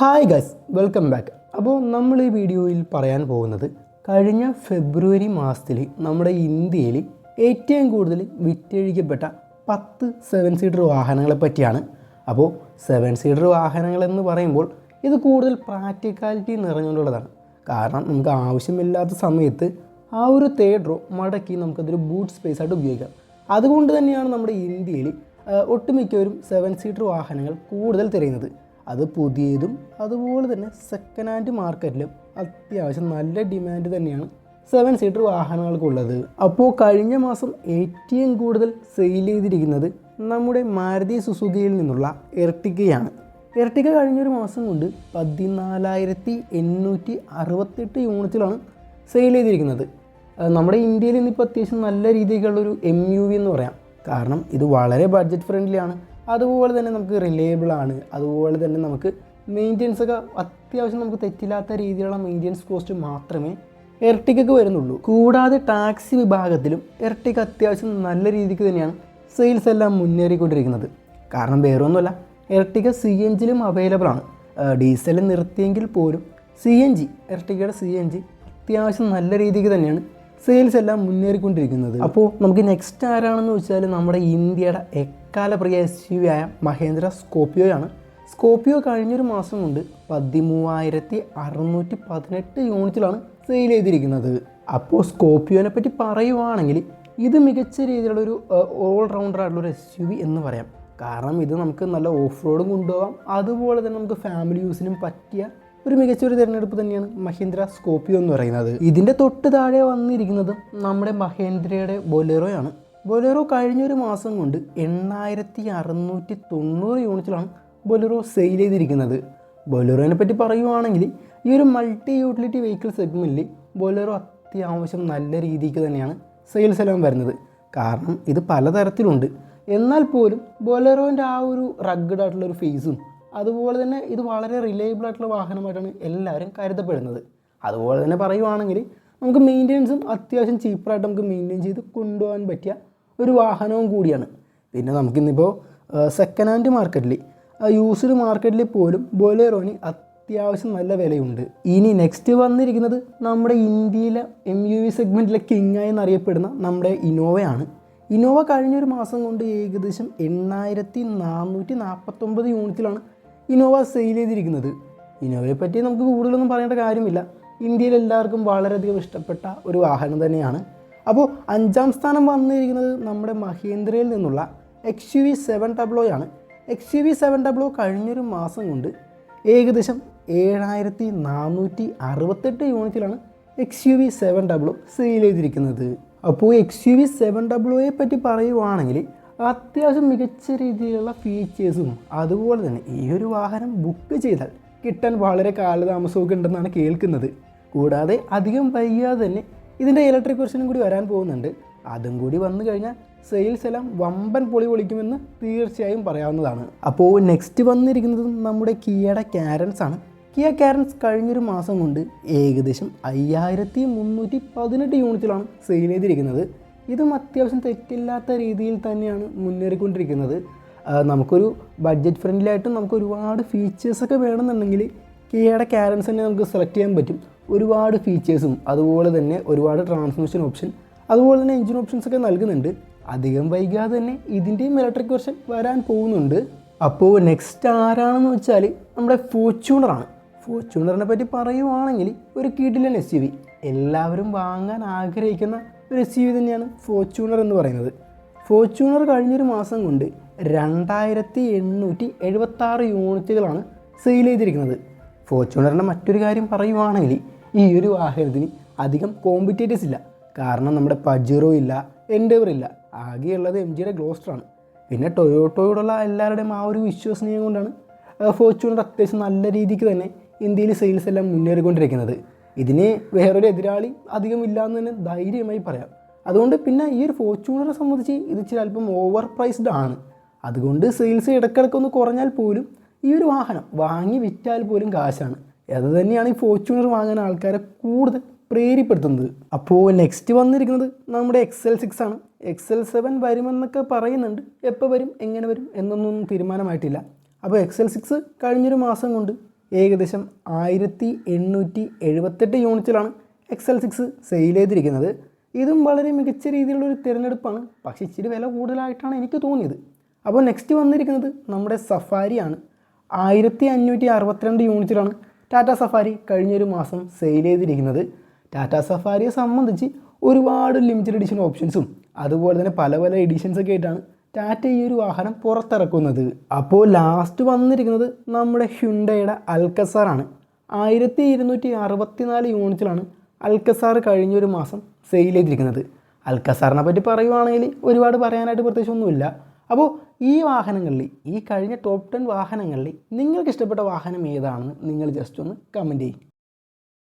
Hi guys welcome back അപ്പോൾ നമ്മൾ ഈ വീഡിയോയിൽ പറയാൻ പോകുന്നത് കഴിഞ്ഞ ഫെബ്രുവരി മാസത്തിൽ നമ്മുടെ ഇന്ത്യയിൽ ഏറ്റവും കൂടുതൽ വിറ്റഴിക്കപ്പെട്ട പത്ത് സെവൻ സീറ്റർ വാഹനങ്ങളെ പറ്റിയാണ്. അപ്പോൾ സെവൻ സീറ്റർ വാഹനങ്ങൾ എന്ന് പറയുമ്പോൾ ഇത് കൂടുതൽ പ്രാക്ടിക്കാലിറ്റി നിറഞ്ഞുകൊണ്ടുള്ളതാണ്. കാരണം നമുക്ക് ആവശ്യമില്ലാത്ത സമയത്ത് ആ ഒരു തേർഡ് റോ മടക്കി നമുക്കതൊരു ബൂട്ട് സ്പേസ് ആയിട്ട് ഉപയോഗിക്കാം. അതുകൊണ്ട് തന്നെയാണ് നമ്മുടെ ഇന്ത്യയിൽ ഒട്ടുമിക്കവരും സെവൻ സീറ്റർ വാഹനങ്ങൾ കൂടുതൽ തിരയുന്നത്. അത് പുതിയതും അതുപോലെ തന്നെ സെക്കൻഡ് ഹാൻഡ് മാർക്കറ്റിലും അത്യാവശ്യം നല്ല ഡിമാൻഡ് തന്നെയാണ് സെവൻ സീറ്റർ വാഹനങ്ങൾക്കുള്ളത്. അപ്പോൾ കഴിഞ്ഞ മാസം ഏറ്റവും കൂടുതൽ സെയിൽ ചെയ്തിരിക്കുന്നത് നമ്മുടെ മാരുതി സുസുക്കിയിൽ നിന്നുള്ള എർട്ടിക്കയാണ് എർട്ടിക്ക കഴിഞ്ഞൊരു മാസം കൊണ്ട് പതിനാലായിരത്തി എണ്ണൂറ്റി അറുപത്തെട്ട് യൂണിറ്റിലാണ് സെയിൽ ചെയ്തിരിക്കുന്നത്. നമ്മുടെ ഇന്ത്യയിൽ ഇന്നിപ്പോൾ അത്യാവശ്യം നല്ല രീതിക്കുള്ളൊരു എം യു വി എന്ന് പറയാം. കാരണം ഇത് വളരെ ബഡ്ജറ്റ് ഫ്രണ്ട്ലി ആണ്. അതുപോലെ തന്നെ നമുക്ക് റിലയബിൾ ആണ്. അതുപോലെ തന്നെ നമുക്ക് മെയിന്റെനൻസ് ഒക്കെ അത്യാവശ്യം നമുക്ക് തെറ്റില്ലാത്ത രീതിയിലുള്ള മെയിന്റെനൻസ് കോസ്റ്റ് മാത്രമേ എർട്ടിക്കക്ക് വരുന്നുള്ളൂ. കൂടാതെ ടാക്സി വിഭാഗത്തിലും എർട്ടിക്ക അത്യാവശ്യം നല്ല രീതിക്ക് തന്നെയാണ് സെയിൽസ് എല്ലാം മുന്നേറിക്കൊണ്ടിരിക്കുന്നത്. കാരണം വേറൊന്നുമല്ല എർട്ടിക്ക സി എൻ ജിയിലും അവൈലബിൾ ആണ്. ഡീസൽ നിർത്തിയെങ്കിൽ പോലും സി എൻ ജി എർട്ടിക്കയുടെ സി എൻ ജി അത്യാവശ്യം നല്ല രീതിക്ക് തന്നെയാണ് സെയിൽസ് എല്ലാം മുന്നേറിക്കൊണ്ടിരിക്കുന്നത്. അപ്പോൾ നമുക്ക് നെക്സ്റ്റ് ആരാണെന്ന് വെച്ചാൽ നമ്മുടെ ഇന്ത്യയുടെ എക്കാല പ്രിയ എസ് യു ആയ മഹേന്ദ്ര സ്കോപ്പിയോയാണ് സ്കോപ്പിയോ കഴിഞ്ഞൊരു മാസം കൊണ്ട് പതിമൂവായിരത്തി അറുന്നൂറ്റി പതിനെട്ട് യൂണിറ്റിലാണ് സെയിൽ ചെയ്തിരിക്കുന്നത്. അപ്പോൾ സ്കോപ്പിയോനെ പറ്റി പറയുവാണെങ്കിൽ ഇത് മികച്ച രീതിയിലുള്ള ഒരു ഓൾറൗണ്ടർ ആയിട്ടുള്ള ഒരു എസ് യു വി എന്ന് പറയാം. കാരണം ഇത് നമുക്ക് നല്ല ഓഫ് റോഡും കൊണ്ടുപോകാം. അതുപോലെ തന്നെ നമുക്ക് ഫാമിലി യൂസിനും പറ്റിയ ഒരു മികച്ച ഒരു തിരഞ്ഞെടുപ്പ് തന്നെയാണ് മഹീന്ദ്ര സ്കോപ്പിയോ എന്ന് പറയുന്നത്. ഇതിന്റെ തൊട്ട് താഴെ വന്നിരിക്കുന്നത് നമ്മുടെ മഹേന്ദ്രയുടെ ബൊലേറോയാണ്. ബൊലേറോ കഴിഞ്ഞൊരു മാസം കൊണ്ട് എണ്ണായിരത്തി അറുന്നൂറ്റി തൊണ്ണൂറ് യൂണിറ്റിലാണ് ബൊലേറോ സെയിൽ ചെയ്തിരിക്കുന്നത്. ബൊലേറോനെ പറ്റി പറയുവാണെങ്കിൽ ഈ ഒരു മൾട്ടി യൂട്ടിലിറ്റി വെഹിക്കിൾ സെഗ്മെന്റിൽ ബൊലേറോ അത്യാവശ്യം നല്ല രീതിക്ക് തന്നെയാണ് സെയിൽസ് എല്ലാം വരുന്നത്. കാരണം ഇത് പലതരത്തിലുണ്ട്. എന്നാൽ പോലും ബൊലേറോന്റെ ആ ഒരു റഗ്ഗഡ് ആയിട്ടുള്ള ഒരു ഫേസും അതുപോലെ തന്നെ ഇത് വളരെ റിലയബിൾ ആയിട്ടുള്ള വാഹനമായിട്ടാണ് എല്ലാവരും കരുതപ്പെടുന്നത്. അതുപോലെ തന്നെ പറയുവാണെങ്കിൽ നമുക്ക് മെയിന്റെനൻസും അത്യാവശ്യം ചീപ്പറായിട്ട് നമുക്ക് മെയിന്റെയിൻ ചെയ്ത് കൊണ്ടുപോകാൻ പറ്റിയ ഒരു വാഹനവും കൂടിയാണ്. പിന്നെ നമുക്കിന്നിപ്പോൾ സെക്കൻഡ് ഹാൻഡ് മാർക്കറ്റിൽ യൂസ്ഡ് മാർക്കറ്റിൽ പോലും ബൊലേറോന് അത്യാവശ്യം നല്ല വിലയുണ്ട്. ഇനി നെക്സ്റ്റ് വന്നിരിക്കുന്നത് നമ്മുടെ ഇന്ത്യയിലെ എം യു വി സെഗ്മെന്റിലെ കിങ്ങായി എന്നറിയപ്പെടുന്ന നമ്മുടെ ഇനോവയാണ് ഇനോവ കഴിഞ്ഞൊരു മാസം കൊണ്ട് ഏകദേശം എണ്ണായിരത്തി നാനൂറ്റി നാൽപ്പത്തൊമ്പത് യൂണിറ്റിലാണ് ഇനോവ സെയിൽ ചെയ്തിരിക്കുന്നത്. ഇനോവയെ പറ്റി നമുക്ക് കൂടുതലൊന്നും പറയേണ്ട കാര്യമില്ല. ഇന്ത്യയിൽ എല്ലാവർക്കും വളരെയധികം ഇഷ്ടപ്പെട്ട ഒരു വാഹനം തന്നെയാണ്. അപ്പോൾ അഞ്ചാം സ്ഥാനം വന്നിരിക്കുന്നത് നമ്മുടെ മഹീന്ദ്രയിൽ നിന്നുള്ള X U V seven ഡബ്ലോയാണ് X U V seven double O കഴിഞ്ഞൊരു മാസം കൊണ്ട് ഏകദേശം ഏഴായിരത്തി നാനൂറ്റി അറുപത്തെട്ട് യൂണിറ്റിലാണ് X U V seven double O sale ചെയ്തിരിക്കുന്നത്. അപ്പോൾ എക്സ് യു വി സെവൻ ഡബ്ലോയെ പറ്റി പറയുവാണെങ്കിൽ അത്യാവശ്യം മികച്ച രീതിയിലുള്ള ഫീച്ചേഴ്സും അതുപോലെ തന്നെ ഈ ഒരു വാഹനം ബുക്ക് ചെയ്താൽ കിട്ടാൻ വളരെ കാലതാമസമൊക്കെ ഉണ്ടെന്നാണ് കേൾക്കുന്നത്. കൂടാതെ അധികം വൈകാതെ തന്നെ ഇതിന്റെ ഇലക്ട്രിക് വെർഷനും കൂടി വരാൻ പോകുന്നുണ്ട്. അതും കൂടി വന്നു കഴിഞ്ഞാൽ സെയിൽസ് എല്ലാം വമ്പൻ പൊളി പൊളിക്കുമെന്ന് തീർച്ചയായും പറയാവുന്നതാണ്. അപ്പോൾ നെക്സ്റ്റ് വന്നിരിക്കുന്നത് നമ്മുടെ കിയയുടെ ക്യാരൻസ് ആണ്. കിയ ക്യാരൻസ് കഴിഞ്ഞൊരു മാസം കൊണ്ട് ഏകദേശം അയ്യായിരത്തി മുന്നൂറ്റി പതിനെട്ട് യൂണിറ്റിലാണ് സെയിൽ ചെയ്തിരിക്കുന്നത്. ഇതും അത്യാവശ്യം തെറ്റില്ലാത്ത രീതിയിൽ തന്നെയാണ് മുന്നേറിക്കൊണ്ടിരിക്കുന്നത്. നമുക്കൊരു ബഡ്ജറ്റ് ഫ്രണ്ട്ലി ആയിട്ടും നമുക്ക് ഒരുപാട് ഫീച്ചേഴ്സൊക്കെ വേണമെന്നുണ്ടെങ്കിൽ കിയയുടെ ക്യാരൻസ് തന്നെ നമുക്ക് സെലക്ട് ചെയ്യാൻ പറ്റും. ഒരുപാട് ഫീച്ചേഴ്സും അതുപോലെ തന്നെ ഒരുപാട് ട്രാൻസ്മിഷൻ ഓപ്ഷൻ അതുപോലെ തന്നെ എഞ്ചിൻ ഓപ്ഷൻസ് ഒക്കെ നൽകുന്നുണ്ട്. അധികം വൈകാതെ തന്നെ ഇതിന്റെയും ഇലക്ട്രിക് വെർഷൻ വരാൻ പോകുന്നുണ്ട്. അപ്പോൾ നെക്സ്റ്റ് ആരാണെന്ന് വെച്ചാൽ നമ്മുടെ ഫോർച്യൂണറാണ് ഫോർച്യൂണറിനെ പറ്റി പറയുവാണെങ്കിൽ ഒരു കിടിലൻ എസ് യു വി എല്ലാവരും വാങ്ങാൻ ആഗ്രഹിക്കുന്ന ഒരു എസ് വി തന്നെയാണ് ഫോർച്യൂണർ എന്ന് പറയുന്നത്. ഫോർച്യൂണർ കഴിഞ്ഞൊരു മാസം കൊണ്ട് രണ്ടായിരത്തി എണ്ണൂറ്റി എഴുപത്താറ് യൂണിറ്റുകളാണ് സെയിൽ ചെയ്തിരിക്കുന്നത്. ഫോർച്യൂണറിന്റെ മറ്റൊരു കാര്യം പറയുവാണെങ്കിൽ ഈ ഒരു വാഹനത്തിന് അധികം കോമ്പറ്റേറ്റീവ്സ് ഇല്ല. കാരണം നമ്മുടെ പജീറോ ഇല്ല എൻഡവർ ഇല്ല. ആകെയുള്ളത് എം ജിയുടെ ഗ്ലോസ്റ്ററാണ് പിന്നെ ടൊയോട്ടോയോടുള്ള എല്ലാവരുടെയും ആ ഒരു വിശ്വസനീയം കൊണ്ടാണ് ഫോർച്യൂണർ അത്യാവശ്യം നല്ല രീതിക്ക് തന്നെ ഇന്ത്യയിൽ സെയിൽസ് എല്ലാം മുന്നേറിക്കൊണ്ടിരിക്കുന്നത്. ഇതിന് വേറൊരു എതിരാളി അധികം ഇല്ല എന്ന് തന്നെ ധൈര്യമായി പറയാം. അതുകൊണ്ട് പിന്നെ ഈ ഒരു ഫോർച്യൂണറെ സംബന്ധിച്ച് ഇത് ഇച്ചിരി അല്പം ഓവർ പ്രൈസ്ഡ് ആണ്. അതുകൊണ്ട് സെയിൽസ് ഇടയ്ക്കിടയ്ക്കൊന്ന് കുറഞ്ഞാൽ പോലും ഈ ഒരു വാഹനം വാങ്ങി വിറ്റാൽ പോലും കാശാണ്. അത് തന്നെയാണ് ഈ ഫോർച്യൂണർ വാങ്ങാൻ ആൾക്കാരെ കൂടുതൽ പ്രേരിപ്പെടുത്തുന്നത്. അപ്പോൾ നെക്സ്റ്റ് വന്നിരിക്കുന്നത് നമ്മുടെ എക്സൽ സിക്സ് ആണ്. എക്സൽ സെവൻ വരുമെന്നൊക്കെ പറയുന്നുണ്ട്. എപ്പോൾ വരും എങ്ങനെ വരും എന്നൊന്നും തീരുമാനമായിട്ടില്ല. അപ്പോൾ എക്സൽ സിക്സ് കഴിഞ്ഞൊരു മാസം കൊണ്ട് ഏകദേശം ആയിരത്തി എണ്ണൂറ്റി എഴുപത്തെട്ട് യൂണിറ്റിലാണ് എക്സൽ സിക്സ് സെയിൽ ചെയ്തിരിക്കുന്നത്. ഇതും വളരെ മികച്ച രീതിയിലുള്ള ഒരു തിരഞ്ഞെടുപ്പാണ്. പക്ഷേ ഇച്ചിരി വില കൂടുതലായിട്ടാണ് എനിക്ക് തോന്നിയത്. അപ്പോൾ നെക്സ്റ്റ് വന്നിരിക്കുന്നത് നമ്മുടെ സഫാരിയാണ് ആയിരത്തി അഞ്ഞൂറ്റി അറുപത്തിരണ്ട് യൂണിറ്റിലാണ് ടാറ്റ സഫാരി കഴിഞ്ഞൊരു മാസം സെയിൽ ചെയ്തിരിക്കുന്നത്. ടാറ്റ സഫാരിയെ സംബന്ധിച്ച് ഒരുപാട് ലിമിറ്റഡ് എഡിഷൻ ഓപ്ഷൻസും അതുപോലെ തന്നെ പല പല എഡിഷൻസൊക്കെ ആയിട്ടാണ് ടാറ്റ ഈ ഒരു വാഹനം പുറത്തിറക്കുന്നത്. അപ്പോൾ ലാസ്റ്റ് വന്നിരിക്കുന്നത് നമ്മുടെ ഹ്യുണ്ടയുടെ അൽക്കസാറാണ് ആയിരത്തി ഇരുന്നൂറ്റി അറുപത്തിനാല് യൂണിറ്റിലാണ് അൽക്കസാർ കഴിഞ്ഞൊരു മാസം സെയിൽ ചെയ്തിരിക്കുന്നത്. അൽക്കസാറിനെ പറ്റി പറയുവാണെങ്കിൽ ഒരുപാട് പറയാനായിട്ട് പ്രത്യേകിച്ച് ഒന്നുമില്ല. അപ്പോൾ ഈ വാഹനങ്ങളിൽ ഈ കഴിഞ്ഞ ടോപ്പ് ടെൻ വാഹനങ്ങളിൽ നിങ്ങൾക്ക് ഇഷ്ടപ്പെട്ട വാഹനം ഏതാണെന്ന് നിങ്ങൾ ജസ്റ്റ് ഒന്ന് കമന്റ് ചെയ്യും.